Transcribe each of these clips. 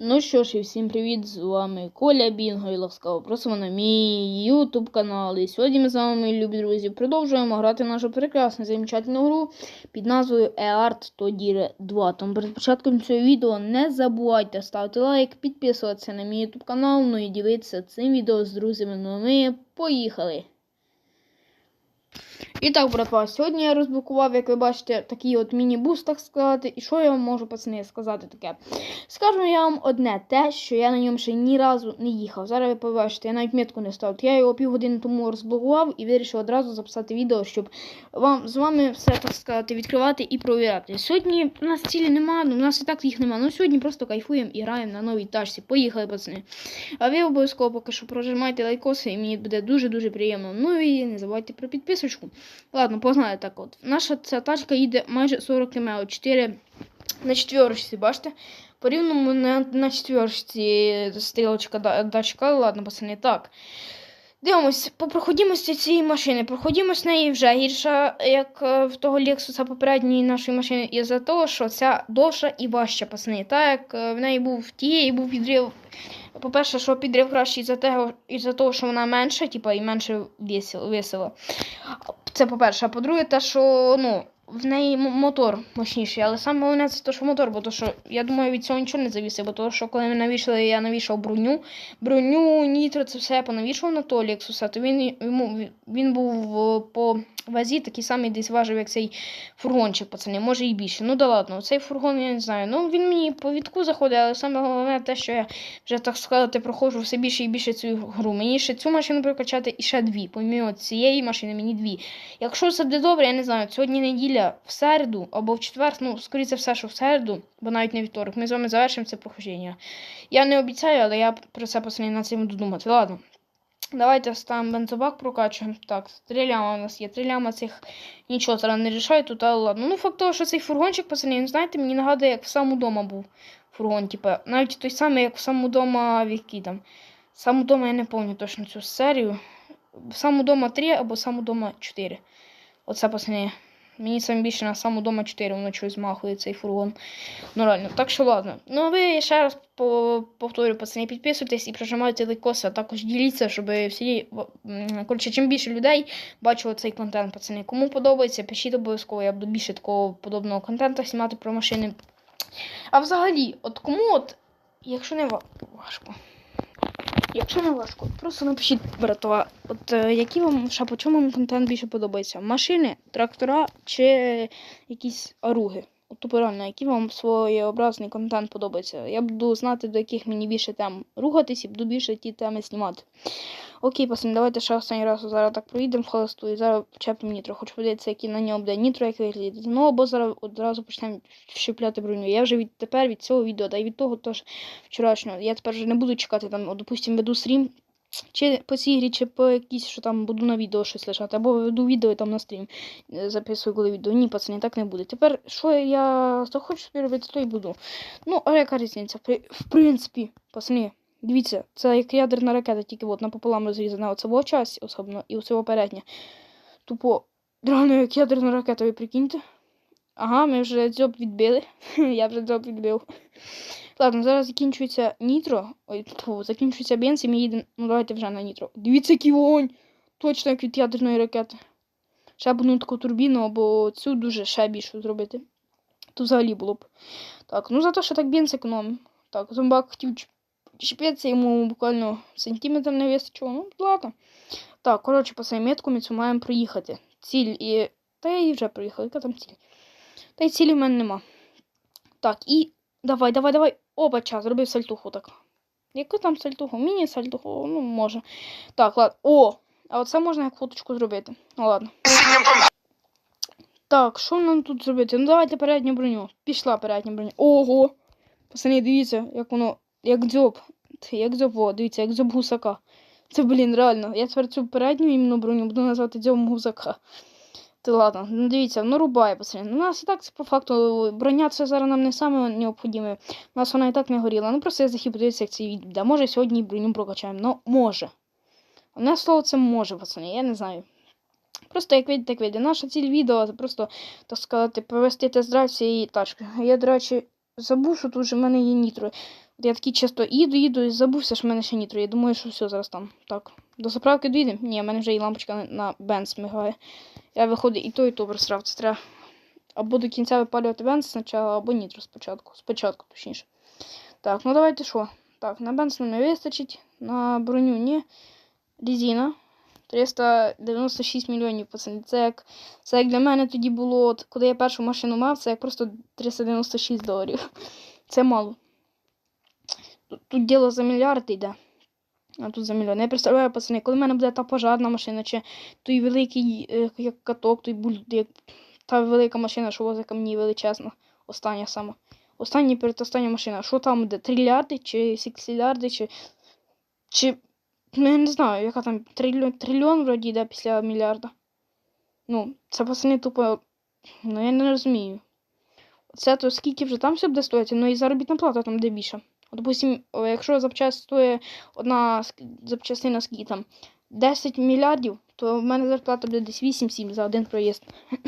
Ну що ж, і всім привіт! З вами Коля Бінго і ласкаво просимо на мій YouTube канал. І сьогодні ми з вами, любі друзі, продовжуємо грати нашу прекрасну замечательну гру під назвою EART Todire 2. Тому перед початком цього відео не забувайте ставити лайк, підписуватися на мій YouTube канал, ну і ділитися цим відео з друзями. Ну а ми поїхали! І так, братва, сьогодні я розблокував, як ви бачите, такий от міні-буст, так сказати. І що я вам можу, пацани, сказати таке? Скажу я вам одне те, що я на ньому ще ні разу не їхав. Зараз ви побачите, я навіть метку не ставив. Я його півгодини тому розблокував і вирішив одразу записати відео, щоб вам з вами все так сказати відкривати і провіряти. Сьогодні у нас цілі немає, ну у нас і так їх немає. Ну сьогодні просто кайфуємо і граємо на новій тачці. Поїхали, пацани. А ви обов'язково поки що прожимайте лайкоси, і мені буде дуже-дуже приємно. Ну і не забувайте про підписочку. Ладно, погнали так от. Наша ця тачка їде майже 40 км, 4 на четверочці, бачите? По на, на четверочці стрілочка датчика. Ладно, пацани, так. Дивимось, по проходимості цієї машини. Проходимость неї вже гірша, як в того Лексуса попередньої нашої машини, із-за того, що ця довша і важча, пацани. Так, як в неї був тієї був підрив. По-перше, що підрив кращий із-за того, із того, що вона менша, типа, і менше весила. Це по-перше. А по-друге, те, що ну, в неї мотор мощніший. Але саме головне це те, що мотор, бо то, що я думаю, від цього нічого не завісить, бо то, що коли ми навішали, я навішав броню. Броню, нітро, це все я понавішав на Толіксуса, то він йому він був по вазі такий самий десь важив, як цей фургончик, пацани, може і більше. Ну да ладно, цей фургон я не знаю. Ну він мені по відку заходить, але саме головне те, що я вже так сказати проходжу все більше і більше цю гру. Мені ще цю машину прокачати і ще дві. Помимо цієї машини, мені дві. Якщо все буде добре, я не знаю, сьогодні неділя в середу або в четвер, ну, скоріше все, що в середу, бо навіть не вівторок, ми з вами завершимо це проходження. Я не обіцяю, але я про це пацани на цим буду думати. Ладно. Давайте ставимо бензобак прокачуємо. Так, стріляма у нас є. Стріляма цих нічого зараз не рішає тут, але ладно. Ну, факт того, що цей фургончик, пацани, знаєте, мені нагадує, як в саму дома був фургон. Типу, навіть той самий, як в саму дома віки там. Саму дома я не пам'ятаю точно цю серію. В саму дома 3 або саму дома 4. Оце, пацани. Мені саме більше на саму дома 4 воно щось змахує цей фургон. Ну реально. Так що ладно. Ну а ви ще раз повторю, пацани, підписуйтесь і прожимайте лайкоси, а також діліться, щоб всі. Коротше, чим більше людей бачило цей контент, пацани. Кому подобається, пишіть обов'язково, я буду більше такого подобного контенту знімати про машини. А взагалі, от кому от, якщо не важко. Якщо не важко, просто напишіть, братова, от е, які вам по чому вам контент більше подобається? Машини, трактора чи якісь оруги? Тупо реально, який вам своєобразний контент подобається. Я буду знати, до яких мені більше тем рухатись і буду більше ті теми знімати. Окей, пацани, давайте ще останній раз зараз так проїдемо в холосту і зараз вчепимо нітро. Хочу подивитися, які на ньому буде нітро, як виглядає. Ну або зараз одразу почнемо щепляти броню. Я вже від тепер від цього відео, та й від того теж вчорашнього. Я тепер вже не буду чекати там, допустимо, веду стрім. Чи по цій грі, чи по якійсь, що там буду на відео щось лишати, або веду відео там на стрім е, записую коли відео. Ні, пацани, так не буде. Тепер, що я захочу собі робити, то і буду. Ну, а яка різниця? В принципі, пацани, дивіться, це як ядерна ракета, тільки от напополам розрізана. В часі особливо, і оце переднє. Тупо, реально, як ядерна ракета, ви прикиньте. Ага, ми вже дзьоб відбили. я вже дзьоб відбив. Ладно, зараз закінчується нітро. Ой, фу, закінчується бенз і ми їдемо. Ну давайте вже на нітро. Дивіться, який вогонь! Точно як від ядерної ракети. Ще б одну таку турбіну, або цю дуже ще більшу зробити. То взагалі було б. Так, ну за те, що так бенз економим. Так, зомбак хотів чіпитися, йому буквально сантиметр не вистачило. Ну, ладно. Так, коротше, по метку ми цю маємо проїхати. Ціль і. Та я її вже проїхала, яка там ціль? Та й цілі в мене нема. Так, і. Давай, давай, давай. Опа, час, зробив сальтуху так. Яку там сальтуху? Міні-сальтуху, ну може. Так, ладно. О! А оце можна як фоточку зробити. Ну ладно. Так, що нам тут зробити? Ну давайте передню броню. Пішла передня броня. Ого! Пацани, дивіться, як воно. Як дзьоб. Як дзьоб, о, дивіться, як дзьоб гусака. Це, блін, реально. Я тепер цю передню іменно броню буду назвати дзьобом гусака. Ти ладно, ну дивіться, ну рубає, пацани. Ну, у нас і так по факту броня це зараз нам не саме необхідне. У нас вона і так не горіла. Ну просто я захотів подивитися, як це відео. Може сьогодні броню прокачаємо. Ну, може. У слово це може, пацани, я не знаю. Просто як видите, так видите. Наша ціль відео це просто, так сказати, провести тест-драйв цієї тачки. Я, до речі, забув, що тут вже в мене є нітро. От я такий часто їду, їду і забувся, що в мене ще нітро. Я думаю, що все зараз там. Так. До заправки доїдемо? Ні, в мене вже і лампочка на, бенз мигає. Я виходить і то, і то просрав. Це треба або до кінця випалювати бенз спочатку, або нітро спочатку. Спочатку, точніше. Так, ну давайте що? Так, на бенз нам не вистачить, на броню ні. Резина. 396 мільйонів, пацани. Це як, це як для мене тоді було, от, коли я першу машину мав, це як просто 396 доларів. Це мало. Тут, тут діло за мільярд йде. А тут за мільйон. Я представляю, пацани, коли в мене буде та пожарна машина, чи той великий е, як каток, той буль, як та велика машина, що возить камні величезна. Остання сама. Остання передостання машина. Що там буде? Трильярди чи сіксілярди, чи. Чи. Ну, я не знаю, яка там трильйон, трильйон вроді йде після мільярда. Ну, це пацани тупо. Ну я не розумію. Це то скільки вже там все буде стоїти, ну і заробітна плата там де більше. Допустим, якщо запчасть одна запчастина скільки там 10 мільярдів, то в мене зарплата буде десь 8-7 за один проїзд.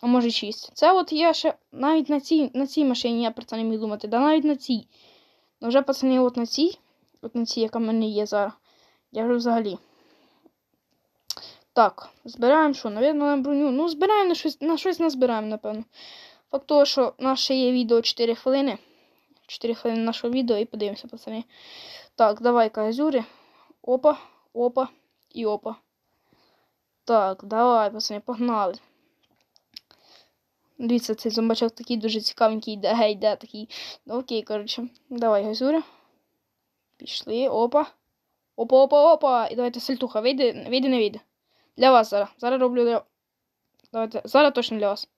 А може 6. Це от я ще навіть на цій, на цій машині я про це не міг думати. Да навіть на цій. Ну вже пацани, от на цій, от на цій, яка в мене є зараз. Я вже взагалі. Так, збираємо що? Навірно, на броню. Ну, збираємо на щось, на щось назбираємо, напевно. Факт того, що ще є відео 4 хвилини. 4 хвилини нашого відео і подивимося, пацани. Так, давай-ка азюри. Опа, опа і опа. Так, давай, пацани, погнали. Дивіться, цей зомбачок такий дуже цікавенький йде, гей, йде такий. Ну, окей, коротше. Давай, газюря. Пішли. Опа. Опа, опа, опа. І давайте сальтуха. Вийде, вийде, не вийде. Для вас зараз. Зараз роблю для. Давайте. Зараз точно для вас.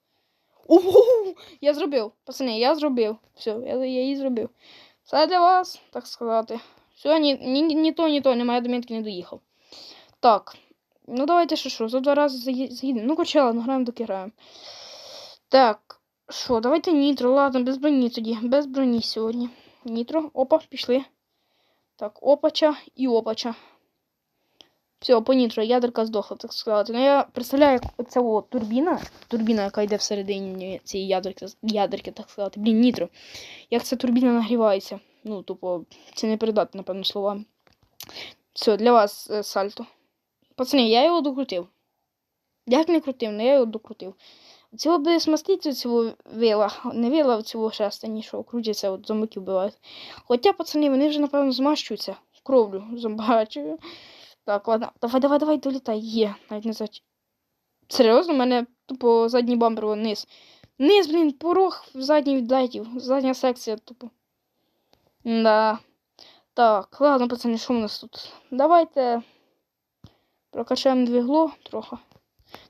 Ого! Я зробив. Пацани, я зробив. Все, я, я її зробив. Все для вас, так сказати. Все, ні, ні, ні то, ні то, немає домітки не доїхав. Так. Ну давайте що, що, за два рази заї- заїдемо. Ну, короче, ладно, граємо, доки граємо. Так, що, давайте нітро, ладно, без броні тоді. Без броні сьогодні. Нітро, опа, пішли. Так, опача і опача. Все, по нітро, ядерка здохла, так сказати. Ну я представляю, як оця о, турбіна, турбіна, яка йде всередині цієї ядерки, ядерки, так сказати. Блін, нітро. Як ця турбіна нагрівається. Ну, тупо, це не передати, напевно, словами. Все, для вас е, сальто. Пацани, я його докрутив. Як не крутив, але я його докрутив. Цього би смастити цього вила, не вила цього шеста, що крутяться, от зомбаків вбивають. Хоча, пацани, вони вже, напевно, змащуються кровлю зомбачою. Так, ладно, давай, давай, давай, долітай. Є, навіть не зач. Серйозно, у мене тупо задній бампер вниз. Низ, блін, порог в задній відлетів. Задня секція, тупо. Да. Так, ладно, пацани, що у нас тут? Давайте прокачаємо двигло трохи.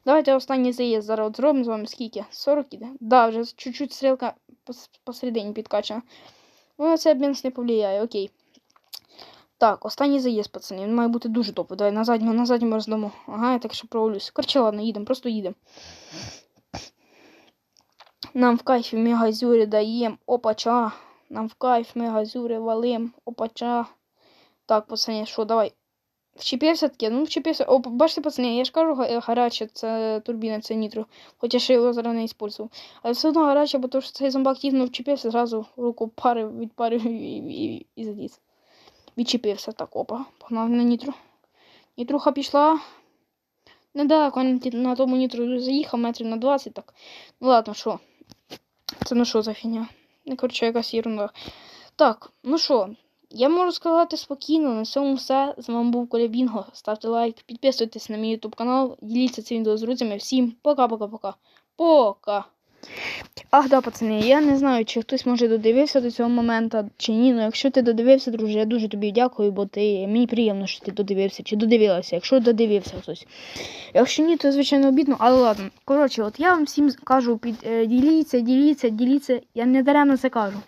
Давайте останній заїзд зараз от зробимо з вами скільки? 40 іде? Да, вже чуть-чуть стрілка посередині підкачана. Ну, на це бенз не повлияє, окей. Так, останній заїзд, пацани. Він має бути дуже топовий. Давай на задньому, на задньому роздамо. Ага, я так що провалюсь. Короче, ладно, їдемо, просто їдемо. Нам в кайфі мегазюри даємо. Опача. Нам в кайф мегазюри валим. Опача. Так, пацани, що, давай. Вчепився таке, ну вчепився. О, бачите, пацани, я ж кажу, га- гаряче, це турбіна, це нітро. Хоча ще його зараз не використовував. Але все одно гаряче, бо то, що цей зомбак тігнув, вчепився, зразу руку парив, відпарив і, і, і, і заліз. Відчепився так, опа, погнав на нітро. Нітруха пішла. Недалеко на тому нітру заїхав метрів на 20, так. Ну ладно, що? Це ну що за фігня? Ну, коротше, якась ерунда. Так, ну що, я можу сказати спокійно, на цьому все. З вами був Коля Бінго. Ставте лайк, підписуйтесь на мій YouTube канал, діліться цим відео з друзями. Всім пока-пока-пока. Пока. Ах, да, пацани, я не знаю, чи хтось може додивився до цього моменту, чи ні. Ну, якщо ти додивився, друже, я дуже тобі дякую, бо ти мені приємно, що ти додивився чи додивилася, якщо додивився хтось. Якщо ні, то звичайно обідно, але ладно. Коротше, от я вам всім кажу, під, е, діліться, діліться, діліться. Я не даремно це кажу.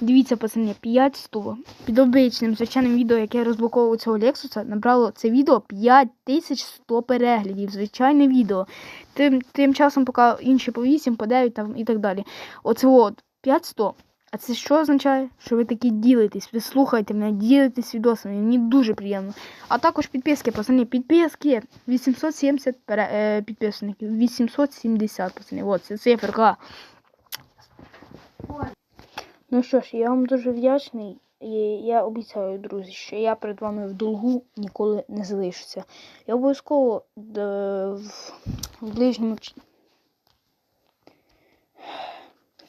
Дивіться, пацани, 5 100. Під обичним звичайним відео, яке я розблоковував цього Лексуса, набрало це відео 5100 переглядів. Звичайне відео. Тим, тим часом, поки інші по 8, по 9 там, і так далі. Оце от 500. А це що означає? Що ви такі ділитесь, ви слухаєте мене, ділитесь відосами, мені дуже приємно. А також підписки, пацани, підписки. 870 пере, е, підписників, 870, пацани, от, це циферка. Ну що ж, я вам дуже вдячний. І я обіцяю, друзі, що я перед вами в долгу ніколи не залишуся. Я обов'язково в, в ближньому.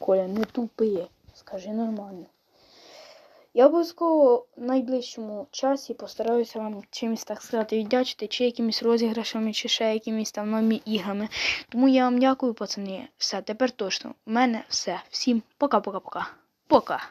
Коля, не тупи, скажи нормально. Я обов'язково в найближчому часі постараюся вам чимось, так сказати, віддячити, чи якимись розіграшами, чи ще якимись там новими іграми. Тому я вам дякую, пацани. Все, тепер точно. У мене все. Всім пока-пока-пока. Пока.